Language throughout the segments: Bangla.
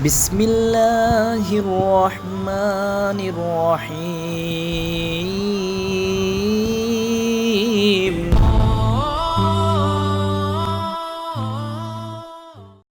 বিসমিল্লাহির রহমানির রহিম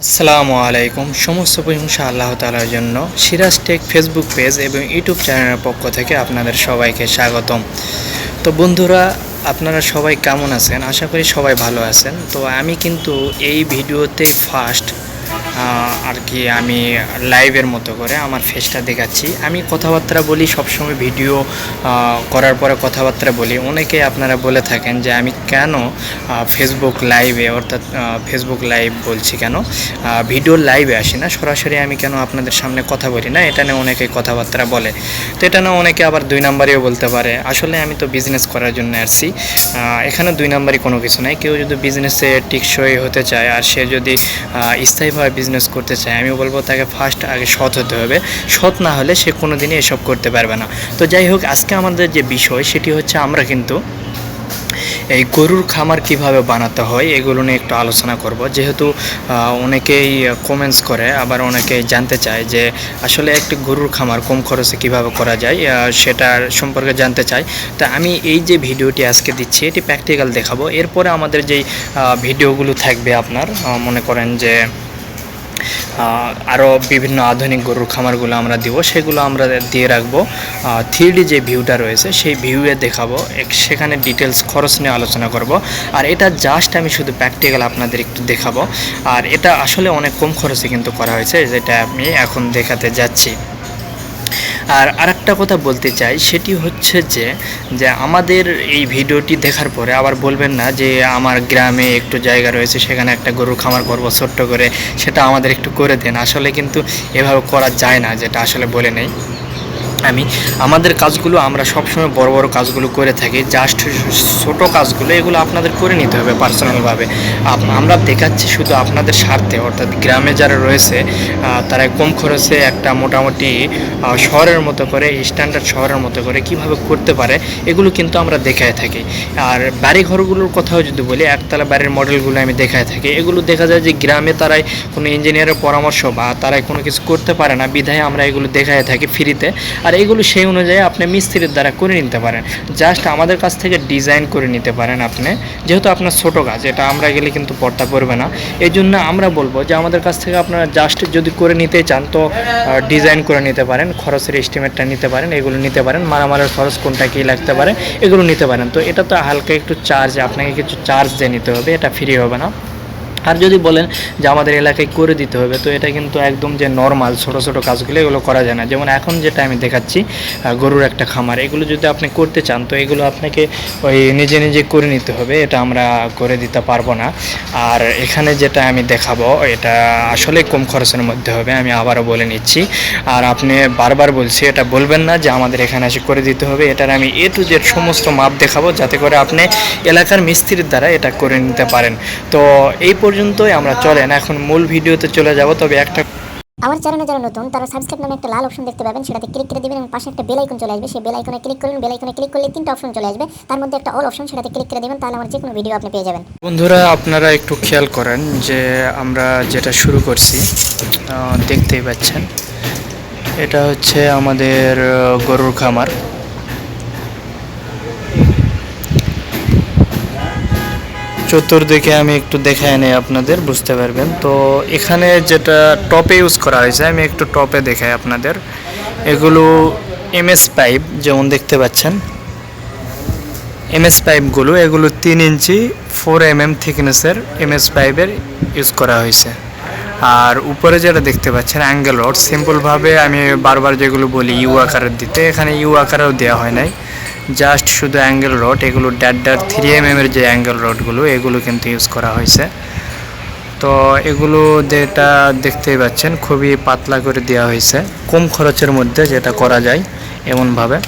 আসসালামু আলাইকুম সমস্ত প্রশংসা আল্লাহ তালার জন্য। সিরাজ টেক ফেসবুক পেজ এবং ইউটিউব চ্যানেলের পক্ষ থেকে আপনাদের সবাইকে স্বাগতম। তো বন্ধুরা, আপনারা সবাই কেমন আছেন? আশা করি সবাই ভালো আছেন। তো আমি কিন্তু এই ভিডিওতে ফার্স্ট আর কি আমি লাইভের মতো করে আমার ফেসটা দেখাচ্ছি। আমি কথাবার্তা বলি, সবসময় ভিডিও করার পরে কথাবার্তা বলি। অনেকে আপনারা বলে থাকেন যে আমি কেন ফেসবুক লাইভে অর্থাৎ ফেসবুক লাইভ বলছি কেন? ভিডিও লাইভে আসি না। সরাসরি আমি কেন আপনাদের সামনে কথা বলি না? এটা নিয়ে অনেকে কথাবার্তা বলে। তো এটা না অনেকে আবার দুই নাম্বারেও বলতে পারে। আসলে আমি তো বিজনেস করার জন্য আসছি। এখানে দুই নাম্বারই কোনো কিছু নাই। কেউ যদি বিজনেসে টিকসই হতে চায়, আর সে যদি স্থায়ীভাবে বিজনেস করতে চায় আমি বলব তাকে ফার্স্ট আগে সৎ হতে হবে। সৎ না হলে সে কোনো দিনই এসব করতে পারবে না। তো যাই হোক, আজকে আমাদের যে বিষয়, সেটি হচ্ছে আমরা কিন্তু এই গরুর খামার কীভাবে বানাতে হয়, এগুলো নিয়ে একটু আলোচনা করব। যেহেতু অনেকেই কমেন্টস করে, আবার অনেকেই জানতে চায় যে আসলে একটি গরুর খামার কম খরচে কীভাবে করা যায় সেটার সম্পর্কে জানতে চাই। তা আমি এই যে ভিডিওটি আজকে দিচ্ছি, এটি প্র্যাকটিক্যাল দেখাবো। এরপরে আমাদের যেই ভিডিওগুলো থাকবে আপনার মনে করেন যে আরও বিভিন্ন আধুনিক গরুর খামারগুলো আমরা দিব, সেগুলো আমরা দিয়ে রাখব। থ্রি যে ভিউটা রয়েছে, সেই ভিউয়ে দেখাবো। সেখানে ডিটেলস খরচ নিয়ে আলোচনা করব। আর এটা জাস্ট আমি শুধু প্র্যাকটিক্যাল আপনাদের একটু দেখাবো। আর এটা আসলে অনেক কম খরচে কিন্তু করা হয়েছে, যেটা আমি এখন দেখাতে যাচ্ছি। আর আরেকটা কথা বলতে চাই, সেটি হচ্ছে যে যে আমাদের এই ভিডিওটি দেখার পরে আবার বলবেন না যে আমার গ্রামে একটু জায়গা রয়েছে, সেখানে একটা গরুর খামার করব ছোট্ট করে, সেটা আমাদের একটু করে দেন। আসলে কিন্তু এভাবে করা যায় না, যেটা আসলে বলে নেই। আমি, আমাদের কাজগুলো আমরা সবসময় বড় বড় কাজগুলো করে থাকি। জাস্ট ছোট কাজগুলো, এগুলো আপনাদের করে নিতে হবে পার্সোনালভাবে আমরা দেখাচ্ছি শুধু আপনাদের স্বার্থে, অর্থাৎ গ্রামে যারা রয়েছে তারা কম খরচে একটা মোটামুটি শহরের মতো করে স্ট্যান্ডার্ড শহরের মতো করে কীভাবে করতে পারে, এগুলো কিন্তু আমরা দেখায় থাকি। আর বাড়ি ঘরগুলোর কথাও যদি বলি, একতলা বাড়ির মডেলগুলো আমি দেখায় থাকি। এগুলো দেখা যায় যে গ্রামে তারাই কোনো ইঞ্জিনিয়ারের পরামর্শ বা তারাই কোনো কিছু করতে পারে না। বিধায় আমরা এগুলো দেখায় থাকি ফ্রিতে আর এগুলো সেই অনুযায়ী আপনি মিস্ত্রির দ্বারা করে নিতে পারেন। জাস্ট আমাদের কাছ থেকে ডিজাইন করে নিতে পারেন আপনি। যেহেতু আপনার ছোট কাজ, এটা আমরা গেলে কিন্তু পড়তা পড়বে না। এই জন্য আমরা বলব যে আমাদের কাছ থেকে আপনারা জাস্ট যদি করে নিতে চান, তো ডিজাইন করে নিতে পারেন, খরচের এস্টিমেটটা নিতে পারেন, এগুলো নিতে পারেন মারামারের খরচ কোনটা কী লাগতে পারে, এগুলো নিতে পারেন। তো এটা তো হালকা একটু চার্জ আপনাকে কিছু চার্জ দিয়ে নিতে হবে, এটা ফ্রি হবে না। আর যদি বলেন যে আমাদের এলাকায় করে দিতে হবে, তো এটা কিন্তু একদম যে নর্মাল ছোট ছোট কাজগুলো এগুলো করা যায় না। যেমন এখন যেটা আমি দেখাচ্ছি গরুর একটা খামার, এগুলো যদি আপনি করতে চান, তো এগুলো আপনাকে ওই নিজে নিজে করে নিতে হবে, এটা আমরা করে দিতে পারব না। আর এখানে যেটা আমি দেখাবো, এটা আসলে কম খরচের মধ্যে হবে, আমি আবারও বলে নিচ্ছি। আর আপনি বারবার বলছি, এটা বলবেন না যে আমাদের এখানে এসে করে দিতে হবে, এটার আমি এ টু জেড সমস্ত মাপ দেখাবো, যাতে করে আপনি এলাকার মিস্ত্রির দ্বারা এটা করে নিতে পারেন। তো এই পর্যন্তই আমরা চলেন এখন মূল ভিডিওতে চলে যাব তবে একটা আমার চ্যানেলে যারা নতুন তারা সাবস্ক্রাইব নামে একটা লাল অপশন দেখতে পাবেন সেটাতে ক্লিক করে দিবেন এবং পাশে একটা বেল আইকন চলে আসবে। সেই বেল আইকনে ক্লিক করুন বেল আইকনে ক্লিক করলে তিনটা অপশন চলে আসবে। তার মধ্যে একটা অল অপশন সেটাতে ক্লিক করে দিবেন তাহলে আমার যে কোনো ভিডিও আপনি পেয়ে যাবেন। বন্ধুরা আপনারা একটু খেয়াল করেন যে আমরা যেটা শুরু করছি দেখতেই পাচ্ছেন। এটা হচ্ছে আমাদের গরুর খামার। চতুর্দিকে আমি একটু দেখায় নেই আপনাদের, বুঝতে পারবেন। তো এখানে যেটা টপে ইউজ করা হয়েছে, আমি একটু টপে দেখাই আপনাদের। এগুলো এমএস পাইপ যেমন দেখতে পাচ্ছেন। এমএস পাইপগুলো এগুলো তিন ইঞ্চি ফোর এম এম থিকনেসের এমএস পাইপের ইউজ করা হয়েছে। আর উপরে যেটা দেখতে পাচ্ছেন অ্যাঙ্গেল রড সিম্পলভাবে আমি বারবার যেগুলো বলি ইউ আকারের দিতে, এখানে ইউ আকারেও দেওয়া হয় নাই। জাস্ট শুধু অ্যাঙ্গেল রড এগুলো ড্যাট ড্যাট থ্রি এম এর যে অ্যাঙ্গেল রডগুলো এগুলো কিন্তু ইউজ করা হয়েছে। তো এগুলো যেটা দেখতেই পাচ্ছেন, খুবই পাতলা করে দেওয়া হয়েছে। কম খরচের মধ্যে যেটা করা যায় এমনভাবে।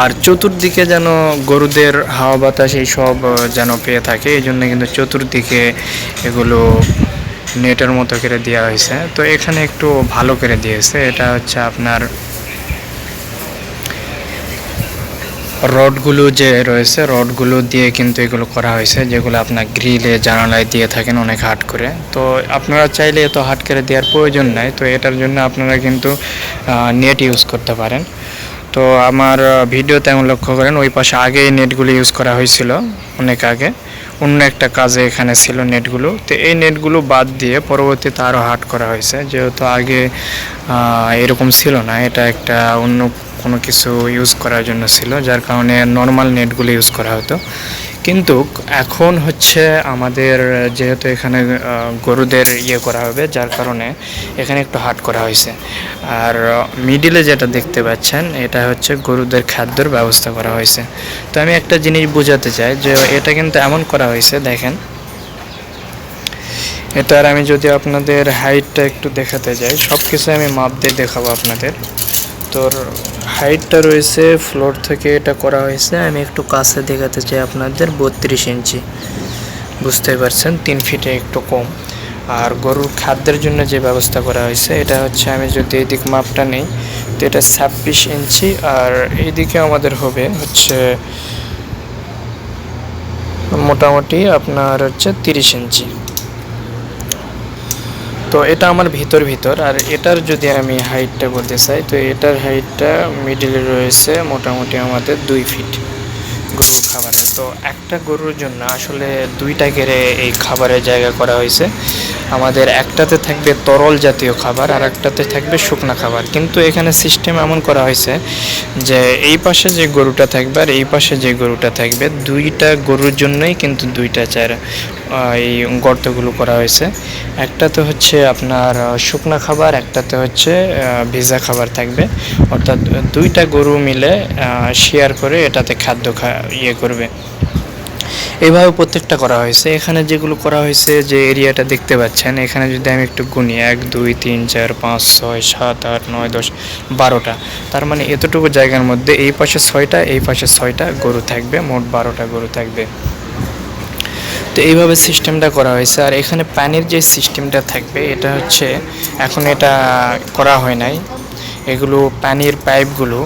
আর চতুর্দিকে যেন গরুদের হাওয়া বাতাস এইসব যেন পেয়ে থাকে এই জন্য কিন্তু চতুর্দিকে এগুলো নেটের মতো করে দেওয়া হয়েছে। তো এখানে একটু ভালো করে দিয়েছে। এটা হচ্ছে আপনার রডগুলো যে রয়েছে, রডগুলো দিয়ে কিন্তু এগুলো করা হয়েছে, যেগুলো আপনার গ্রিলে, জানালায় দিয়ে থাকেন অনেক হাট করে। তো আপনারা চাইলে এত হাট করে দেওয়ার প্রয়োজন নাই। তো এটার জন্য আপনারা কিন্তু নেট ইউজ করতে পারেন। তো আমার ভিডিও তেমন লক্ষ্য করেন, ওই পাশে আগে এই নেটগুলো ইউজ করা হয়েছিল অনেক আগে। অন্য একটা কাজে এখানে ছিল নেটগুলো। তো এই নেটগুলো বাদ দিয়ে পরবর্তীতে আরও হাট করা হয়েছে। যেহেতু আগে এরকম ছিল না, এটা একটা অন্য কোনো কিছু ইউজ করার জন্য ছিল, যার কারণে নর্মাল নেটগুলো ইউজ করা হতো। কিন্তু এখন হচ্ছে আমাদের যেহেতু এখানে গরুদের ইয়ে করা হবে, যার কারণে এখানে একটু হাট করা হয়েছে। আর মিডিলে যেটা দেখতে পাচ্ছেন, এটা হচ্ছে গরুদের খাদ্যর ব্যবস্থা করা হয়েছে। তো আমি একটা জিনিস বোঝাতে চাই যে এটা কিন্তু এমন করা হয়েছে, দেখেন। এটার আমি যদি আপনাদের হাইটটা একটু দেখাতে যাই সব কিছু আমি মাপ দিয়ে দেখাবো আপনাদের। তোর হাইটটা রয়েছে ফ্লোর থেকে এটা করা হয়েছে। আমি একটু কাছে দেখাতে চাই আপনাদের, বত্রিশ ইঞ্চি। বুঝতে পারছেন, তিন ফিটে একটু কম। আর গরুর খাদ্যের জন্য যে ব্যবস্থা করা হয়েছে, এটা হচ্ছে আমি যদি এদিক মাপটা নেই, তো এটা ছাব্বিশ ইঞ্চি। আর এইদিকে আমাদের হবে হচ্ছে মোটামুটি আপনার হচ্ছে তিরিশ ইঞ্চি। তো এটা আমার ভিতর ভিতর, আর এটার যদি আমি হাইটটা বলতে চাই, তো এটার হাইটটা মিডিলে রয়েছে মোটামুটি আমাদের দুই ফিট গরুর খাবারের তো একটা গরুর জন্য আসলে দুইটা গেড়ে এই খাবারের জায়গা করা হয়েছে। আমাদের একটাতে থাকবে তরল জাতীয় খাবার, আর একটাতে থাকবে শুকনা খাবার। কিন্তু এখানে সিস্টেম এমন করা হয়েছে যে এই পাশে যে গরুটা থাকবে আর এই পাশে যে গরুটা থাকবে, দুইটা গরুর জন্যই কিন্তু দুইটা চার। এই গর্তগুলো করা হয়েছে। একটাতে হচ্ছে আপনার শুকনো খাবার, একটাতে হচ্ছে ভেজা খাবার থাকবে। অর্থাৎ দুইটা গরু মিলে শেয়ার করে এটাতে খাদ্য ইয়ে করবে। এইভাবে প্রত্যেকটা করা হয়েছে। এখানে যেগুলো করা হয়েছে যে এরিয়াটা দেখতে পাচ্ছেন, এখানে যদি আমি একটু গুনি, এক, দুই, তিন, চার, পাঁচ, ছয়, সাত, আট, নয়, দশ, বারোটা। তার মানে এতটুকু জায়গার মধ্যে এই পাশে ছয়টা, এই পাশে ছয়টা গরু থাকবে, মোট বারোটা গরু থাকবে। তো এইভাবে সিস্টেমটা করা হয়েছে। আর এখানে পানির যে সিস্টেমটা থাকবে, এটা হচ্ছে এখন এটা করা হয় নাই। এগুলো পানির পাইপগুলো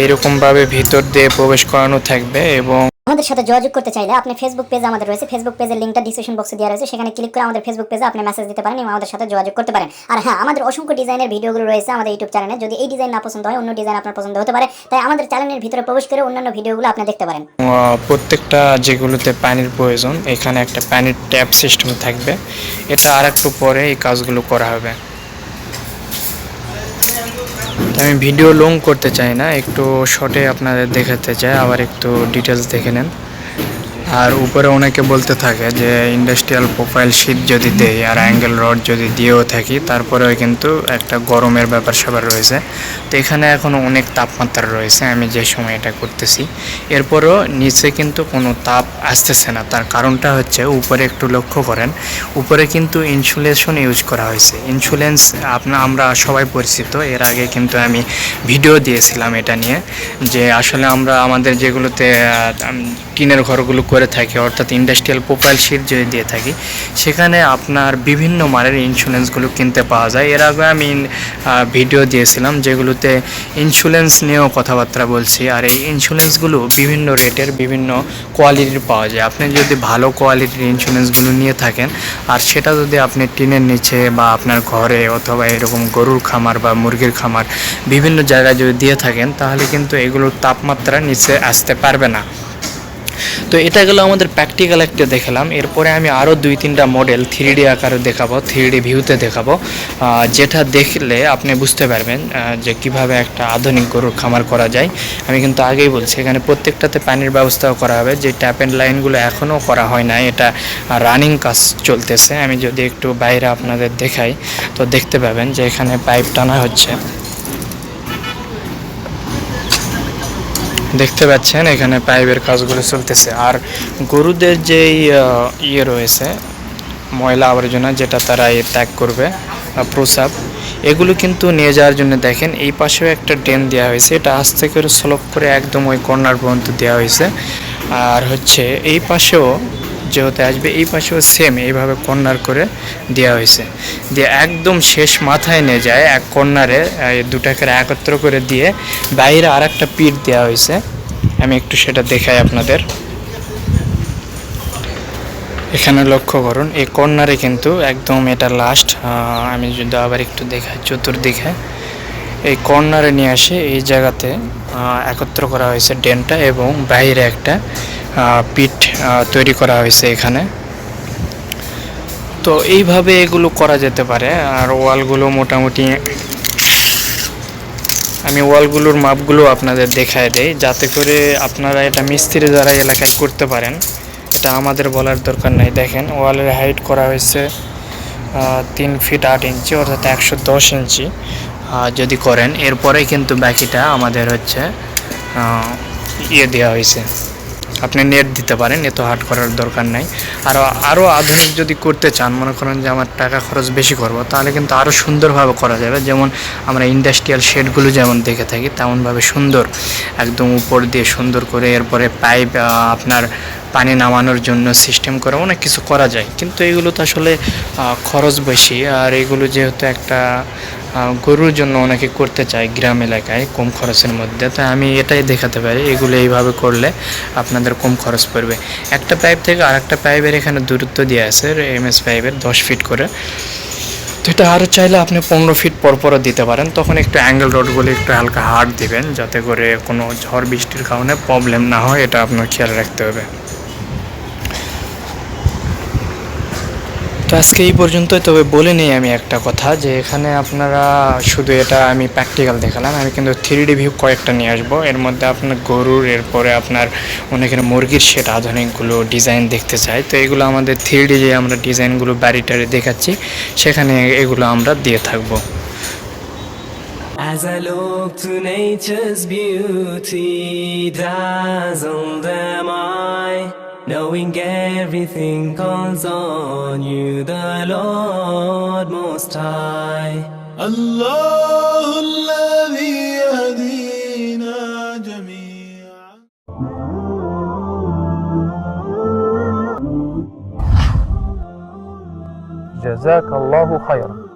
এইরকমভাবে ভিতর দিয়ে প্রবেশ করানো থাকবে এবং আমাদের সাথে যোগাযোগ করতে চাইলে আপনি ফেসবুক পেজ আমাদের রয়েছে। ফেসবুক পেজের লিঙ্কটা ডিসক্রিপশন বক্সে দেওয়া রয়েছে। সেখানে ক্লিক করে আমাদের ফেসবুক পেজে আপনি মেসেজ দিতে পারেন এবং আমাদের সাথে যোগাযোগ করতে পারেন। আর হ্যাঁ আমাদের অসংখ্য ডিজাইনের ভিডিওগুলো রয়েছে আমাদের ইউটিউব চ্যানেলে যদি এই ডিজাইন না পছন্দ হয়, অন্য ডিজাইন আপনার পছন্দ হতে পারে। তাই আমাদের চ্যানেলের ভিতরে প্রবেশ করে অন্যান্য ভিডিওগুলো আপনি দেখতে পারেন। প্রত্যেকটা যেগুলোতে পানির প্রয়োজন, এখানে একটা পানির ট্যাপ সিস্টেম থাকবে। এটা আর একটু পরে এই কাজগুলো করা হবে। আমি ভিডিও লং করতে চাই না, একটু শর্টে আপনাদের দেখাতে চাই, আবার একটু ডিটেলস দেখে নেন। আর উপরে অনেকে বলতে থাকে যে ইন্ডাস্ট্রিয়াল প্রোফাইল শীট যদি দেই আর অ্যাঙ্গেল রড যদি দিয়েও থাকি, তারপরেও কিন্তু একটা গরমের ব্যাপার স্যাপার রয়েছে। তো এখানে এখনও অনেক তাপমাত্রা রয়েছে, আমি যে সময় এটা করতেছি। এরপরও নিচে কিন্তু কোনো তাপ আসতেছে না, তার কারণটা হচ্ছে উপরে একটু লক্ষ্য করেন, উপরে কিন্তু ইনসুলেশন ইউজ করা হয়েছে। ইনসুলেন্স আপনার আমরা সবাই পরিচিত, এর আগে কিন্তু আমি ভিডিও দিয়েছিলাম এটা নিয়ে, যে আসলে আমরা আমাদের যেগুলোতে টিনের ঘরগুলো করে থাকি, অর্থাৎ ইন্ডাস্ট্রিয়াল প্রোফাইল শিট যদি দিয়ে থাকি, সেখানে আপনার বিভিন্ন মানের ইন্স্যুরেন্সগুলো কিনতে পাওয়া যায়। এর আগে আমি ভিডিও দিয়েছিলাম যেগুলোতে ইন্স্যুরেন্স নিয়েও কথাবার্তা বলছি, আর এই ইন্স্যুরেন্সগুলো বিভিন্ন রেটের বিভিন্ন কোয়ালিটির পাওয়া যায়। আপনি যদি ভালো কোয়ালিটির ইন্স্যুরেন্সগুলো নিয়ে থাকেন, আর সেটা যদি আপনি টিনের নিচে বা আপনার ঘরে অথবা এরকম গরুর খামার বা মুরগির খামার বিভিন্ন জায়গায় যদি দিয়ে থাকেন, তাহলে কিন্তু এগুলোর তাপমাত্রা নিচে আসতে পারবে না। তো এটা গেলো আমাদের প্র্যাকটিক্যাল একটা দেখালাম। এরপরে আমি আরও দুই তিনটা মডেল থ্রি ডি আকারে দেখাবো থ্রি ডি ভিউতে দেখাবো। যেটা দেখলে আপনি বুঝতে পারবেন যে কীভাবে একটা আধুনিক গরুর খামার করা যায়। আমি কিন্তু আগেই বলছি, এখানে প্রত্যেকটাতে পানির ব্যবস্থাও করা হবে, যে ট্যাপ অ্যান্ড লাইনগুলো এখনও করা হয় না এটা রানিং কাজ চলতেছে। আমি যদি একটু বাইরে আপনাদের দেখাই, তো দেখতে পাবেন যে এখানে পাইপ টানা হচ্ছে। দেখতে পাচ্ছেন, এখানে পাইপের কাজগুলো চলতেছে। আর গরুদের যেই ইয়ে রয়েছে, ময়লা আবর্জনা যেটা তারা এ ত্যাগ করবে প্রসাব, এগুলো কিন্তু নিয়ে যাওয়ার জন্য দেখেন, এই পাশেও একটা ড্রেন দেওয়া হয়েছে। এটা আস্তে করে স্লোপ করে একদম ওই কর্নার পর্যন্ত দেওয়া হয়েছে। আর হচ্ছে, এই পাশেও যেহেতু আসবে, এই পাশেও সেম এইভাবে কর্নার করে দেওয়া হয়েছে। দিয়ে একদম শেষ মাথায় নিয়ে যায়, এক কর্নারে দুটাকে একত্র করে দিয়ে বাইরে আর একটা পিঠ দেওয়া হয়েছে। আমি একটু সেটা দেখাই আপনাদের। এখানে লক্ষ্য করুন, এই কর্নারে কিন্তু একদম এটা লাস্ট আমি যদি আবার একটু দেখাই, চতুর্দিকে। এই কর্নারে নিয়ে আসে এই জায়গাতে একত্র করা হয়েছে ডেনটা এবং বাইরে একটা পিঠ তৈরি করা হয়েছে এখানে। তো এইভাবে এগুলো করা যেতে পারে। আর ওয়ালগুলো মোটামুটি, আমি ওয়ালগুলোর মাপগুলো আপনাদের দেখায় দেই। যাতে করে আপনারা এটা মিস্ত্রি দ্বারা এলাকায় করতে পারেন। এটা আমাদের বলার দরকার নাই। দেখেন, ওয়ালের হাইট করা হয়েছে তিন ফিট আট ইঞ্চি, অর্থাৎ একশো দশ ইঞ্চি। যদি করেন, এরপরে কিন্তু বাকিটা আমাদের হচ্ছে ইয়ে দেওয়া হয়েছে। আপনি নেট দিতে পারেন, এত হার্ড করার দরকার নাই। আর আরও আধুনিক যদি করতে চান, মনে করেন যে আমার টাকা খরচ বেশি করব, তাহলে কিন্তু আরও সুন্দরভাবে করা যাবে। যেমন আমরা ইন্ডাস্ট্রিয়াল শেডগুলো যেমন দেখে থাকি, তেমনভাবে সুন্দর, একদম উপর দিয়ে সুন্দর করে এরপরে পাইপ আপনার পানি নামানোর জন্য সিস্টেম করে অনেক কিছু করা যায়। কিন্তু এগুলো তো আসলে খরচ বেশি, আর এগুলো যেহেতু একটা গরুর জন্য অনেকে করতে চায় গ্রাম এলাকায় কম খরচের মধ্যে। তাই আমি এটাই দেখাতে পারি, এগুলো এইভাবে করলে আপনাদের কম খরচ পড়বে। একটা পাইপ থেকে আরেকটা পাইপের এখানে দূরত্ব দিয়ে আছে, এম এস পাইপের দশ ফিট করে। তো এটা আরও চাইলে আপনি পনেরো ফিট পর পরও দিতে পারেন। তখন একটু অ্যাঙ্গেল রোডগুলো একটু হালকা হার্ড দিবেন, যাতে করে কোনো ঝড় বৃষ্টির কারণে প্রবলেম না হয়, এটা আপনার খেয়াল রাখতে হবে। তো আজকে এই পর্যন্তই। তবে বলে নিই আমি একটা কথা যে এখানে আপনারা শুধু এটা আমি প্র্যাকটিক্যাল দেখালাম। আমি কিন্তু থ্রি ডি ভিউ কয়েকটা নিয়ে আসব। এর মধ্যে আপনার গরুর এরপরে আপনার অনেকের মুরগির সেট আধুনিকগুলো ডিজাইন দেখতে চাই তো এগুলো আমাদের থ্রি ডি যে আমরা ডিজাইনগুলো বাড়িটারে দেখাচ্ছি সেখানে এগুলো আমরা দিয়ে থাকব। As I look to nature's beauty, dazzled knowing everything calls on you, the Lord Most High. الله الذي يهدينا جميعا جزاك الله خيرا